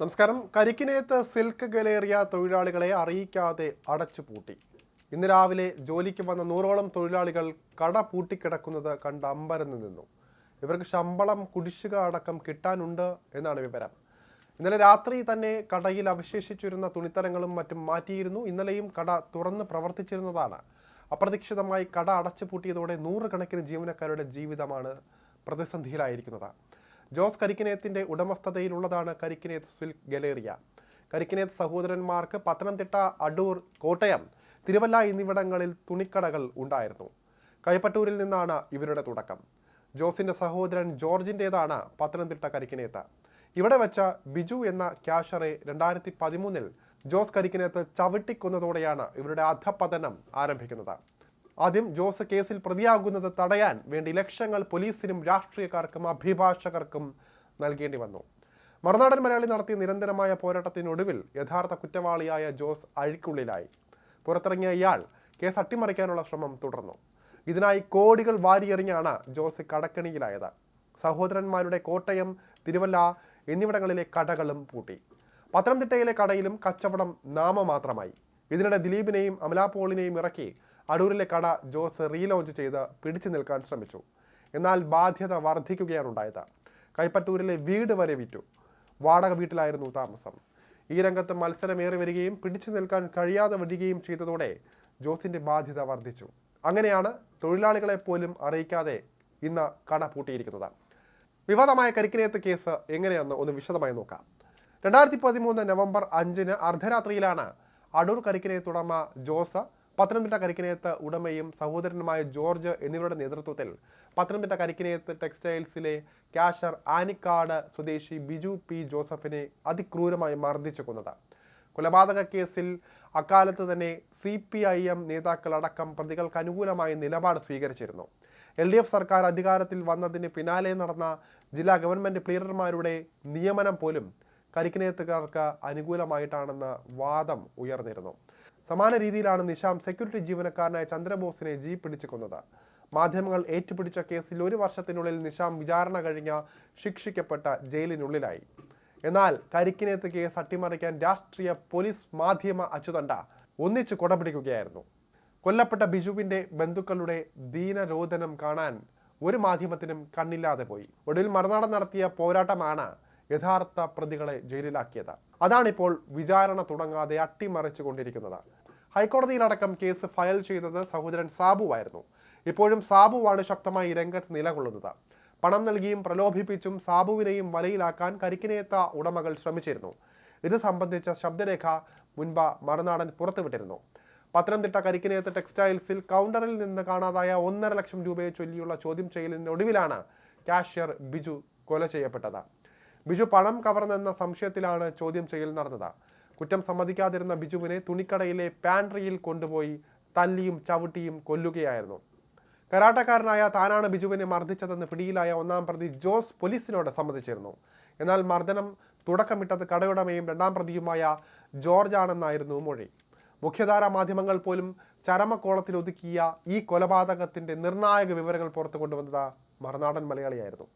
നമസ്കാരം. Karikkinethu silk Galleria തൊഴിലാളികളെ അറിയിക്കാതെ അടച്ചുപൂട്ടി. ഇന്ന് രാവിലെ ജോലിക്ക് വന്ന നൂറോളം തൊഴിലാളികൾ കട പൂട്ടിക്കിടക്കുന്നത് കണ്ട് അമ്പരന്ന് നിന്നു. ഇവർക്ക് ശമ്പളം കുടിശ്ശിക അടക്കം കിട്ടാനുണ്ട് എന്നാണ് വിവരം. ഇന്നലെ രാത്രി തന്നെ കടയിൽ അവശേഷിച്ചിരുന്ന തുണിത്തരങ്ങളും മറ്റും മാറ്റിയിരുന്നു. ഇന്നലെയും കട തുറന്ന് പ്രവർത്തിച്ചിരുന്നതാണ്. അപ്രതീക്ഷിതമായി കട അടച്ചുപൂട്ടിയതോടെ നൂറുകണക്കിന് ജീവനക്കാരുടെ ജീവിതമാണ് പ്രതിസന്ധിയിലായിരിക്കുന്നത്. ജോസ് കരിക്കിനേത്തിന്റെ ഉടമസ്ഥതയിലുള്ളതാണ് കരിക്കിനേത്ത് സിൽക്ക് ഗലേറിയ. കരിക്കിനേത്ത് സഹോദരന്മാർക്ക് പത്തനംതിട്ട അടൂർ കോട്ടയം തിരുവല്ല എന്നിവിടങ്ങളിൽ തുണിക്കടകൾ ഉണ്ടായിരുന്നു. കൈപ്പട്ടൂരിൽ നിന്നാണ് ഇവരുടെ തുടക്കം. ജോസിന്റെ സഹോദരൻ ജോർജിന്റേതാണ് പത്തനംതിട്ട കരിക്കിനേത്ത്. ഇവിടെ വെച്ച ബിജു എന്ന ക്യാഷറെ രണ്ടായിരത്തി പതിമൂന്നിൽ ജോസ് കരിക്കിനേത്ത് ചവിട്ടിക്കൊന്നതോടെയാണ് ഇവരുടെ അധപതനം ആരംഭിക്കുന്നത്. ആദ്യം ജോസ് കേസിൽ പ്രതിയാകുന്നത് തടയാൻ വേണ്ടി ലക്ഷങ്ങൾ പോലീസിനും രാഷ്ട്രീയക്കാർക്കും അഭിഭാഷകർക്കും നൽകേണ്ടി വന്നു. മറുനാടൻ മലയാളി നടത്തിയ നിരന്തരമായ പോരാട്ടത്തിനൊടുവിൽ യഥാർത്ഥ കുറ്റവാളിയായ ജോസ് അഴിക്കുള്ളിലായി. പുറത്തിറങ്ങിയ ഇയാൾ കേസ് അട്ടിമറിക്കാനുള്ള ശ്രമം തുടർന്നു. ഇതിനായി കോടികൾ വാരിയെറിഞ്ഞാണ് ജോസ് കടക്കണിയിലായത്. സഹോദരന്മാരുടെ കോട്ടയം തിരുവല്ല എന്നിവിടങ്ങളിലെ കടകളും പൂട്ടി. പത്തനംതിട്ടയിലെ കടയിലും കച്ചവടം നാമമാത്രമായി. ഇതിനിടെ ദിലീപിനെയും അമലാപോളിനെയും ഇറക്കി അടൂരിലെ കട ജോസ് റീലോഞ്ച് ചെയ്ത് പിടിച്ചു നിൽക്കാൻ ശ്രമിച്ചു. എന്നാൽ ബാധ്യത വർദ്ധിക്കുകയാണ് ഉണ്ടായത്. കൈപ്പറ്റൂരിലെ വീട് വരെ വിറ്റു. വാടക വീട്ടിലായിരുന്നു താമസം. ഈ രംഗത്ത് മത്സരമേറി വരികയും പിടിച്ചു നിൽക്കാൻ കഴിയാതെ വരികയും ചെയ്തതോടെ ജോസിന്റെ ബാധ്യത വർദ്ധിച്ചു. അങ്ങനെയാണ് തൊഴിലാളികളെ പോലും അറിയിക്കാതെ ഇന്ന് കട പൂട്ടിയിരിക്കുന്നത്. വിവാദമായ കരിക്കിനേത്ത് കേസ് എങ്ങനെയെന്ന് ഒന്ന് വിശദമായി നോക്കാം. രണ്ടായിരത്തി പതിമൂന്ന് നവംബർ അഞ്ചിന് അർദ്ധരാത്രിയിലാണ് അടൂർ കരിക്കിനെ ഉടമ ജോസ് പത്തനംതിട്ട കരിക്കിനേത്ത് ഉടമയും സഹോദരനുമായ ജോർജ് എന്നിവരുടെ നേതൃത്വത്തിൽ പത്തനംതിട്ട കരിക്കിനേത്ത് ടെക്സ്റ്റൈൽസിലെ ക്യാഷർ ആനിക്കാട് സ്വദേശി ബിജു പി ജോസഫിനെ അതിക്രൂരമായി മർദ്ദിച്ചു കൊന്നത്. കൊലപാതക കേസിൽ അക്കാലത്ത് തന്നെ സി പി ഐ എം നേതാക്കളടക്കം പ്രതികൾക്ക് അനുകൂലമായ നിലപാട് സ്വീകരിച്ചിരുന്നു. എൽ ഡി എഫ് സർക്കാർ അധികാരത്തിൽ വന്നതിന് പിന്നാലെ നടന്ന ജില്ലാ ഗവൺമെന്റ് പ്ലീഡർമാരുടെ നിയമനം പോലും കരിക്കിനേത്തുകാർക്ക് അനുകൂലമായിട്ടാണെന്ന് വാദം ഉയർന്നിരുന്നു. സമാന രീതിയിലാണ് നിഷാം സെക്യൂരിറ്റി ജീവനക്കാരനായ ചന്ദ്രബോസിനെ ജീപ്പ് പിടിച്ചു കൊന്നത്. മാധ്യമങ്ങൾ ഏറ്റുപിടിച്ച കേസിൽ ഒരു വർഷത്തിനുള്ളിൽ നിഷാം വിചാരണ കഴിഞ്ഞ ശിക്ഷിക്കപ്പെട്ട ജയിലിനുള്ളിലായി. എന്നാൽ കരിക്കിനേത്ത് കേസ് അട്ടിമറിക്കാൻ രാഷ്ട്രീയ പോലീസ് മാധ്യമ അച്ചുതണ്ട ഒന്നിച്ചു കൊടപിടിക്കുകയായിരുന്നു. കൊല്ലപ്പെട്ട ബിജുവിന്റെ ബന്ധുക്കളുടെ ദീനരോധനം കാണാൻ ഒരു മാധ്യമത്തിനും കണ്ണില്ലാതെ പോയി. ഒടുവിൽ മറുനാടൻ നടത്തിയ പോരാട്ടമാണ് യഥാർത്ഥ പ്രതികളെ ജയിലിലാക്കിയത്. അതാണിപ്പോൾ വിചാരണ തുടങ്ങാതെ അട്ടിമറിച്ചു കൊണ്ടിരിക്കുന്നത്. ഹൈക്കോടതിയിലടക്കം കേസ് ഫയൽ ചെയ്തത് സഹോദരൻ സാബുവായിരുന്നു. ഇപ്പോഴും സാബുവാണ് ശക്തമായി രംഗത്ത് നിലകൊള്ളുന്നത്. പണം നൽകിയും പ്രലോഭിപ്പിച്ചും സാബുവിനെയും വലയിലാക്കാൻ കരിക്കിനേത്ത ഉടമകൾ ശ്രമിച്ചിരുന്നു. ഇത് സംബന്ധിച്ച ശബ്ദരേഖ മുൻപ് മറുനാടൻ പുറത്തുവിട്ടിരുന്നു. പത്തനംതിട്ട കരിക്കിനേത്ത ടെക്സ്റ്റൈൽസിൽ കൗണ്ടറിൽ നിന്ന് കാണാതായ ഒന്നര ലക്ഷം രൂപയെ ചൊല്ലിയുള്ള ചോദ്യം ചെയ്യലിനൊടുവിലാണ് കാഷ്യർ ബിജു കൊല ചെയ്യപ്പെട്ടത്. ബിജു പണം കവർന്നെന്ന സംശയത്തിലാണ് ചോദ്യം ചെയ്യൽ നടന്നത്. കുറ്റം സമ്മതിക്കാതിരുന്ന ബിജുവിനെ തുണിക്കടയിലെ പാൻട്രിയിൽ കൊണ്ടുപോയി തല്ലിയും ചവിട്ടിയും കൊല്ലുകയായിരുന്നു. കരാട്ടക്കാരനായ താനാണ് ബിജുവിനെ മർദ്ദിച്ചതെന്ന് പിടിയിലായ ഒന്നാം പ്രതി ജോസ് പോലീസിനോട് സമ്മതിച്ചിരുന്നു. എന്നാൽ മർദ്ദനം തുടക്കമിട്ടത് കടയുടമയും രണ്ടാം പ്രതിയുമായ ജോർജ് ആണെന്നായിരുന്നു മൊഴി. മുഖ്യധാര മാധ്യമങ്ങൾ പോലും ചരമക്കോളത്തിൽ ഒതുക്കിയ ഈ കൊലപാതകത്തിന്റെ നിർണായക വിവരങ്ങൾ പുറത്തു കൊണ്ടുവന്നത് മറുനാടൻ മലയാളിയായിരുന്നു.